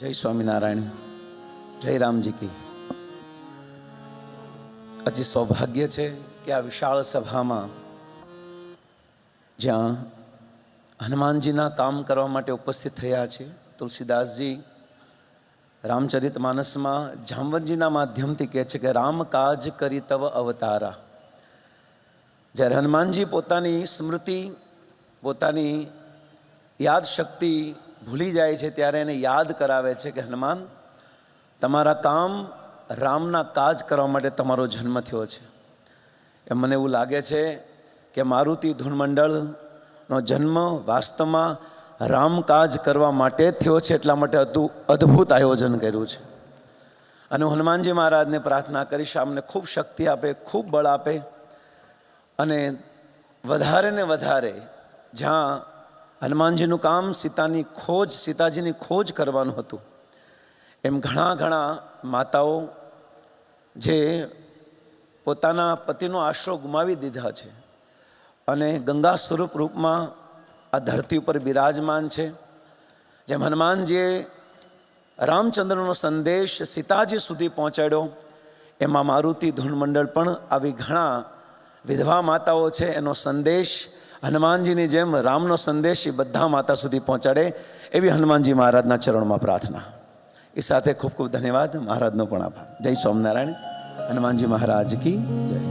જય સ્વામિનારાયણ. જય રામજી કી. અતિ સૌભાગ્ય છે કે આ વિશાળ સભામાં જ્યાં હનુમાનજીના કામ કરવા માટે ઉપસ્થિત થયા છે. તુલસીદાસજી રામચરિત માનસમાં જામવનજીના માધ્યમથી કહે છે કે રામ કાજ કરી તવ અવતારા. જ્યારે હનુમાનજી પોતાની સ્મૃતિ, પોતાની યાદ શક્તિ ભૂલી જાય છે ત્યારે એને યાદ કરાવે છે કે, હનુમાન, તમારા કામ રામના કાજ કરવા માટે તમારો જન્મ થયો છે. એમ મને એવું લાગે છે કે મારુતિ ધૂનમંડળનો જન્મ વાસ્તવમાં રામકાજ કરવા માટે થયો છે એટલા માટે અતુ, અદ્ભુત આયોજન કર્યું છે. અને હનુમાનજી મહારાજને પ્રાર્થના કરીશ અમને ખૂબ શક્તિ આપે, ખૂબ બળ આપે. અને વધારે ને વધારે જ્યાં હનુમાનજીનું કામ સીતાની ખોજ, સીતાજીની ખોજ કરવાનું હતું. એમ ઘણા ઘણા માતાઓ જે પોતાના પતિનો આશરો ગુમાવી દીધા છે અને ગંગા સ્વરૂપ રૂપમાં આ ધરતી ઉપર બિરાજમાન છે. જેમ હનુમાનજીએ રામચંદ્રનો સંદેશ સીતાજી સુધી પહોંચાડ્યો, એમાં મારુતિ ધૂનમંડળ પણ આવી ઘણા વિધવા માતાઓ છે, એનો સંદેશ હનુમાનજીની જેમ રામનો સંદેશ એ બધા માતા સુધી પહોંચાડે એવી હનુમાનજી મહારાજના ચરણમાં પ્રાર્થના. એ સાથે ખૂબ ખૂબ ધન્યવાદ. મહારાજનો પણ આભાર. જય સ્વામિનારાયણ. હનુમાનજી મહારાજ કી જય.